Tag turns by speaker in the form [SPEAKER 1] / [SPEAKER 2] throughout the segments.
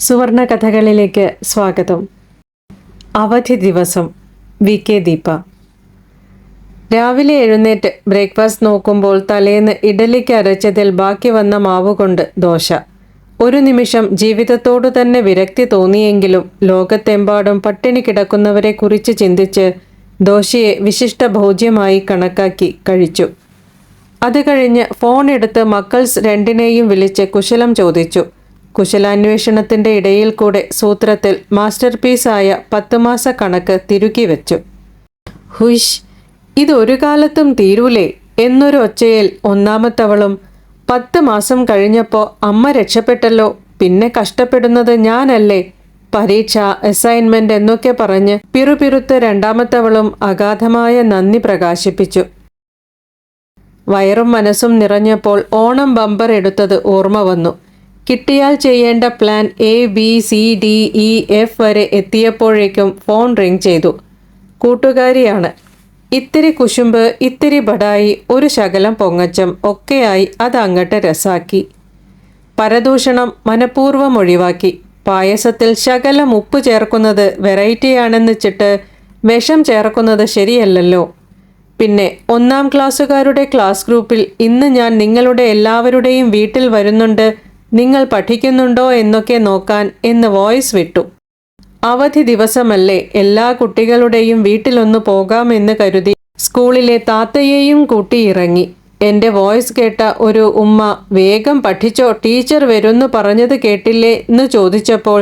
[SPEAKER 1] സുവർണ കഥകളിലേക്ക് സ്വാഗതം. അവധി ദിവസം വി കെ ദീപ. രാവിലെ എഴുന്നേറ്റ് ബ്രേക്ക്ഫാസ്റ്റ് നോക്കുമ്പോൾ തലേന്ന് ഇഡലിക്ക് അരച്ചതിൽ ബാക്കി വന്ന മാവ് കൊണ്ട് ദോശ. ഒരു നിമിഷം ജീവിതത്തോടു തന്നെ വിരക്തി തോന്നിയെങ്കിലും ലോകത്തെമ്പാടും പട്ടിണി കിടക്കുന്നവരെ കുറിച്ച് ചിന്തിച്ച് ദോശയെ വിശിഷ്ട ഭോജ്യമായി കണക്കാക്കി കഴിച്ചു. അത് കഴിഞ്ഞ് ഫോൺ എടുത്ത് മക്കൾസ് രണ്ടിനെയും വിളിച്ച് കുശലം ചോദിച്ചു. കുശലാന്വേഷണത്തിന്റെ ഇടയിൽ കൂടെ സൂത്രത്തിൽ മാസ്റ്റർ പീസായ പത്ത് മാസ കണക്ക് തിരുക്കി വെച്ചു. ഹുഷ് ഇതൊരു കാലത്തും തീരൂലേ? എന്നൊരു ഒച്ചയിൽ ഒന്നാമത്തവളും പത്ത് മാസം കഴിഞ്ഞപ്പോൾ അമ്മ രക്ഷപ്പെട്ടല്ലോ പിന്നെ കഷ്ടപ്പെടുന്നത് ഞാനല്ലേ? പരീക്ഷ അസൈൻമെന്റ് എന്നൊക്കെ പറഞ്ഞ് പിറുപിറുത്ത് രണ്ടാമത്തവളും അഗാധമായ നന്ദി പ്രകാശിപ്പിച്ചു. വയറും മനസ്സും നിറഞ്ഞപ്പോൾ ഓണം ബമ്പർ എടുത്തത് ഓർമ്മ വന്നു. കിട്ടിയാൽ ചെയ്യേണ്ട plan A B C D E F വരെ എത്തിയപ്പോഴേക്കും ഫോൺ റിംഗ് ചെയ്തു. കൂട്ടുകാരിയാണ്. ഇത്തിരി കുശുമ്പ് ഇത്തിരി ബടായി ഒരു ശകലം പൊങ്ങച്ചം ഒക്കെയായി അത് അങ്ങട്ട് രസാക്കി. പരദൂഷണം മനഃപൂർവം ഒഴിവാക്കി. പായസത്തിൽ ശകലം ഉപ്പ് ചേർക്കുന്നത് വെറൈറ്റിയാണെന്ന് വെച്ചിട്ട് വിഷം ചേർക്കുന്നത് ശരിയല്ലല്ലോ. പിന്നെ ഒന്നാം ക്ലാസ്സുകാരുടെ ക്ലാസ് ഗ്രൂപ്പിൽ ഇന്ന് ഞാൻ നിങ്ങളുടെ എല്ലാവരുടെയും വീട്ടിൽ വരുന്നുണ്ട് നിങ്ങൾ പഠിക്കുന്നുണ്ടോ എന്നൊക്കെ നോക്കാൻ എന്ന് വോയിസ് വിട്ടു. അവധി ദിവസമല്ലേ എല്ലാ കുട്ടികളുടെയും വീട്ടിലൊന്ന് പോകാമെന്ന് കരുതി സ്കൂളിലെ താത്തയെയും കൂട്ടി ഇറങ്ങി. എന്റെ വോയിസ് കേട്ട ഒരു ഉമ്മ വേഗം പഠിച്ചോ ടീച്ചർ വരുന്നു പറഞ്ഞത് കേട്ടില്ലേ? എന്ന് ചോദിച്ചപ്പോൾ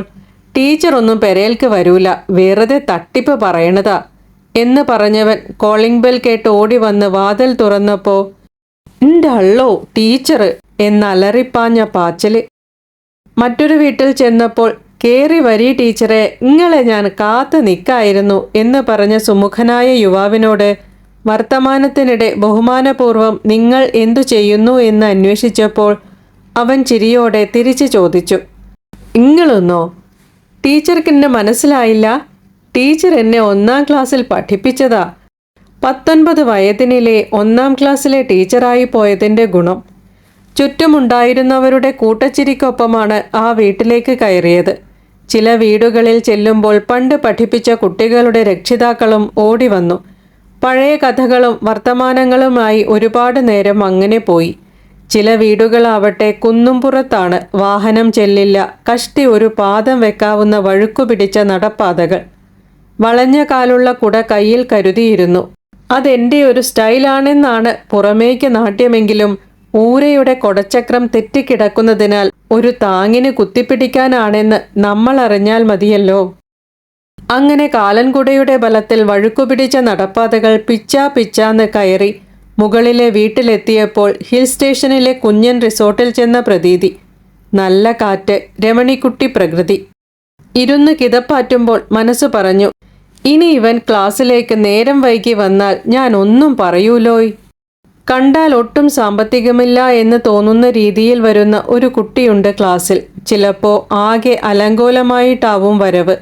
[SPEAKER 1] ടീച്ചർ ഒന്നും പെരേൽക്ക് വരൂല വെറുതെ തട്ടിപ്പ് പറയണതാ എന്ന് പറഞ്ഞവൻ കോളിംഗ് ബെൽ കേട്ട് ഓടി വന്ന് വാതിൽ തുറന്നപ്പോ എന്റെ അള്ളോ ടീച്ചർ എന്നലറിപ്പാഞ്ഞ പാച്ചൽ. മറ്റൊരു വീട്ടിൽ ചെന്നപ്പോൾ കേറി വരി ടീച്ചറെ ഇങ്ങളെ ഞാൻ കാത്തു നിൽക്കായിരുന്നു എന്ന് പറഞ്ഞ സുമുഖനായ യുവാവിനോട് വർത്തമാനത്തിനിടെ ബഹുമാനപൂർവം നിങ്ങൾ എന്തു ചെയ്യുന്നു എന്ന് അന്വേഷിച്ചപ്പോൾ അവൻ ചിരിയോടെ തിരിച്ചു ചോദിച്ചു. ഇങ്ങളൊന്നോ? ടീച്ചർക്ക് എന്നെ മനസ്സിലായില്ല. ടീച്ചർ എന്നെ ഒന്നാം ക്ലാസ്സിൽ പഠിപ്പിച്ചതാ. പത്തൊൻപത് വയതിനിലെ ഒന്നാം ക്ലാസ്സിലെ ടീച്ചറായി പോയതിന്റെ ഗുണം. ചുറ്റുമുണ്ടായിരുന്നവരുടെ കൂട്ടച്ചിരിക്കൊപ്പമാണ് ആ വീട്ടിലേക്ക് കയറിയത്. ചില വീടുകളിൽ ചെല്ലുമ്പോൾ പണ്ട് പഠിപ്പിച്ച കുട്ടികളുടെ രക്ഷിതാക്കളും ഓടി വന്നു. പഴയ കഥകളും വർത്തമാനങ്ങളുമായി ഒരുപാട് നേരം അങ്ങനെ പോയി. ചില വീടുകളാവട്ടെ കുന്നുംപുറത്താണ് വാഹനം ചെല്ലില്ല കഷ്ടി ഒരു പാദം വെക്കാവുന്ന വഴുക്കു പിടിച്ച നടപ്പാതകൾ. വളഞ്ഞ കാലുള്ള കുട കയ്യിൽ കരുതിയിരുന്നു. അതെന്റെ ഒരു സ്റ്റൈലാണെന്നാണ് പുറമേക്ക് നാട്യമെങ്കിലും ഊരയുടെ കൊടച്ചക്രം തെറ്റിക്കിടക്കുന്നതിനാൽ ഒരു താങ്ങിന് കുത്തിപ്പിടിക്കാനാണെന്ന് നമ്മൾ അറിഞ്ഞാൽ മതിയല്ലോ. അങ്ങനെ കാലൻകുടയുടെ ബലത്തിൽ വഴുക്കുപിടിച്ച നടപ്പാതകൾ പിച്ചാ പിച്ചാന്ന് കയറി മുകളിലെ വീട്ടിലെത്തിയപ്പോൾ ഹിൽ സ്റ്റേഷനിലെ കുഞ്ഞൻ റിസോർട്ടിൽ ചെന്ന പ്രതീതി. നല്ല കാറ്റ് രമണിക്കുട്ടി പ്രകൃതി. ഇരുന്ന് കിതപ്പാറ്റുമ്പോൾ മനസ്സു പറഞ്ഞു ഇനി ഇവൻ ക്ലാസ്സിലേക്ക് നേരം വൈകി വന്നാൽ ഞാൻ ഒന്നും പറയൂലോയ്. കണ്ടാൽ ഒട്ടും സാമ്പത്തികമില്ല എന്ന് തോന്നുന്ന രീതിയിൽ വരുന്ന ഒരു കുട്ടിയുണ്ട് ക്ലാസ്സിൽ. ചിലപ്പോൾ ആകെ അലങ്കോലമായിട്ടാവും വരവ്.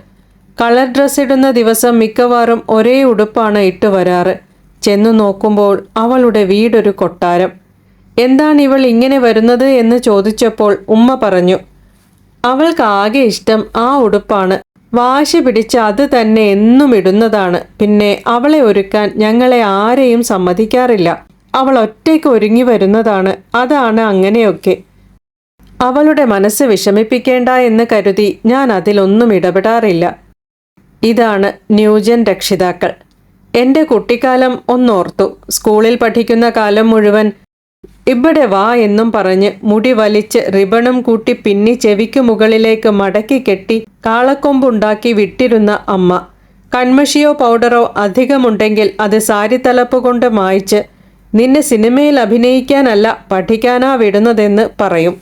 [SPEAKER 1] കളർ ഡ്രസ് ഇടുന്ന ദിവസം മിക്കവാറും ഒരേ ഉടുപ്പാണ് ഇട്ട് വരാറ്. ചെന്നു നോക്കുമ്പോൾ അവളുടെ വീടൊരു കൊട്ടാരം. എന്താണ് ഇവൾ ഇങ്ങനെ വരുന്നത് എന്ന് ചോദിച്ചപ്പോൾ ഉമ്മ പറഞ്ഞു അവൾക്ക് ആകെ ഇഷ്ടം ആ ഉടുപ്പാണ്. വാശി പിടിച്ച് അത് തന്നെ എന്നും ഇടുന്നതാണ്. പിന്നെ അവളെ ഒരുക്കാൻ ഞങ്ങളെ ആരെയും സമ്മതിക്കാറില്ല. അവൾ ഒറ്റയ്ക്ക് ഒരുങ്ങി വരുന്നതാണ്. അതാണ് അങ്ങനെയൊക്കെ. അവളുടെ മനസ്സ് വിഷമിപ്പിക്കേണ്ട എന്ന് കരുതി ഞാൻ അതിലൊന്നും ഇടപെടാറില്ല. ഇതാണ് ന്യൂജൻ രക്ഷിതാക്കൾ. എന്റെ കുട്ടിക്കാലം ഒന്നോർത്തു. സ്കൂളിൽ പഠിക്കുന്ന കാലം മുഴുവൻ ഇവിടെ വാ എന്നും പറഞ്ഞ് മുടി വലിച്ച് റിബണും കൂട്ടി പിന്നി ചെവിക്ക് മുകളിലേക്ക് മടക്കി കെട്ടി കാളക്കൊമ്പുണ്ടാക്കി വിട്ടിരുന്ന അമ്മ. കൺമഷിയോ പൗഡറോ അധികമുണ്ടെങ്കിൽ അത് സാരി തലപ്പ് കൊണ്ട് മായ്ച്ച് നിന്നെ സിനിമയിൽ അഭിനയിക്കാനല്ല പഠിക്കാനാ വിടുന്നതെന്ന് പറയും.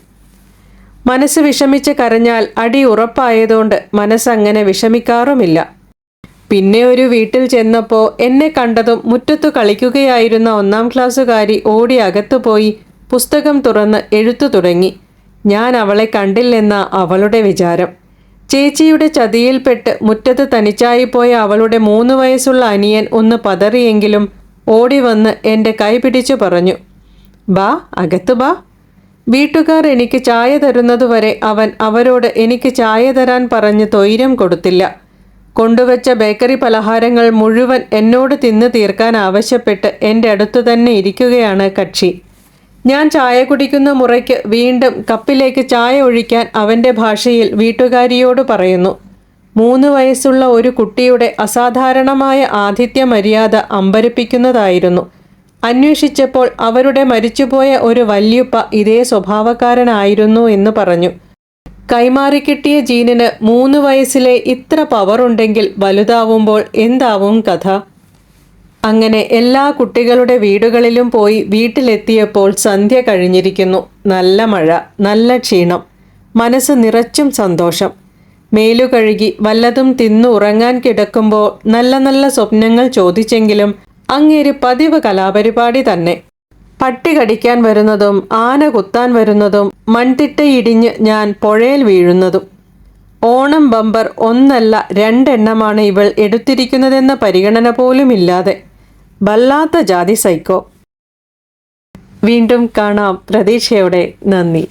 [SPEAKER 1] മനസ്സ് വിഷമിച്ച് കരഞ്ഞാൽ അടി ഉറപ്പായതുകൊണ്ട് മനസ്സങ്ങനെ വിഷമിക്കാറുമില്ല. പിന്നെ ഒരു വീട്ടിൽ ചെന്നപ്പോൾ എന്നെ കണ്ടതും മുറ്റത്തു കളിക്കുകയായിരുന്ന ഒന്നാം ക്ലാസ്സുകാരി ഓടി അകത്തുപോയി പുസ്തകം തുറന്ന് എഴുത്തു തുടങ്ങി. ഞാൻ അവളെ കണ്ടില്ലെന്ന അവളുടെ വിചാരം. ചേച്ചിയുടെ ചതിയിൽപ്പെട്ട് മുറ്റത്ത് തനിച്ചായിപ്പോയ അവളുടെ മൂന്ന് വയസ്സുള്ള അനിയൻ ഒന്ന് പതറിയെങ്കിലും ഓടി വന്ന് എന്റെ കൈ പിടിച്ചു പറഞ്ഞു ബാ അകത്ത് ബാ. വീട്ടുകാർ എനിക്ക് ചായ തരുന്നതുവരെ അവൻ അവരോട് എനിക്ക് ചായ തരാൻ പറഞ്ഞ് തൊയ്രം കൊടുത്തില്ല. കൊണ്ടുവച്ച ബേക്കറി പലഹാരങ്ങൾ മുഴുവൻ എന്നോട് തിന്നു തീർക്കാൻ ആവശ്യപ്പെട്ട് എന്റെ അടുത്തു തന്നെ ഇരിക്കുകയാണ് കക്ഷി. ഞാൻ ചായ കുടിക്കുന്ന മുറയ്ക്ക് വീണ്ടും കപ്പിലേക്ക് ചായ ഒഴിക്കാൻ അവന്റെ ഭാഷയിൽ വീട്ടുകാരിയോട് പറയുന്നു. മൂന്ന് വയസ്സുള്ള ഒരു കുട്ടിയുടെ അസാധാരണമായ ആതിഥ്യ മര്യാദ അമ്പരപ്പിക്കുന്നതായിരുന്നു. അന്വേഷിച്ചപ്പോൾ അവരുടെ മരിച്ചുപോയ ഒരു വല്യുപ്പ ഇതേ സ്വഭാവക്കാരനായിരുന്നു എന്ന് പറഞ്ഞു. കൈമാറിക്കിട്ടിയ ജീനിന് മൂന്ന് വയസ്സിലെ ഇത്ര പവർ ഉണ്ടെങ്കിൽ വലുതാവുമ്പോൾ എന്താവും കഥ? അങ്ങനെ എല്ലാ കുട്ടികളുടെ വീടുകളിലും പോയി വീട്ടിലെത്തിയപ്പോൾ സന്ധ്യ കഴിഞ്ഞിരിക്കുന്നു. നല്ല മഴ നല്ല ക്ഷീണം. മനസ്സ് നിറച്ചും സന്തോഷം. മേലു കഴുകി വല്ലതും തിന്നു ഉറങ്ങാൻ കിടക്കുമ്പോൾ നല്ല നല്ല സ്വപ്നങ്ങൾ ചോദിച്ചെങ്കിലും അങ്ങേര് പതിവ് കലാപരിപാടി തന്നെ. പട്ടി കടിക്കാൻ വരുന്നതും ആന കുത്താൻ വരുന്നതും മൺതിട്ട ഇടിഞ്ഞ് ഞാൻ പുഴയിൽ വീഴുന്നതും. ഓണം ബമ്പർ ഒന്നല്ല രണ്ടെണ്ണമാണ് ഇവൾ എടുത്തിരിക്കുന്നതെന്ന പരിഗണന പോലും ഇല്ലാതെ വല്ലാത്ത ജാതി സൈക്കോ. വീണ്ടും കാണാം പ്രതീക്ഷയോടെ നന്ദി.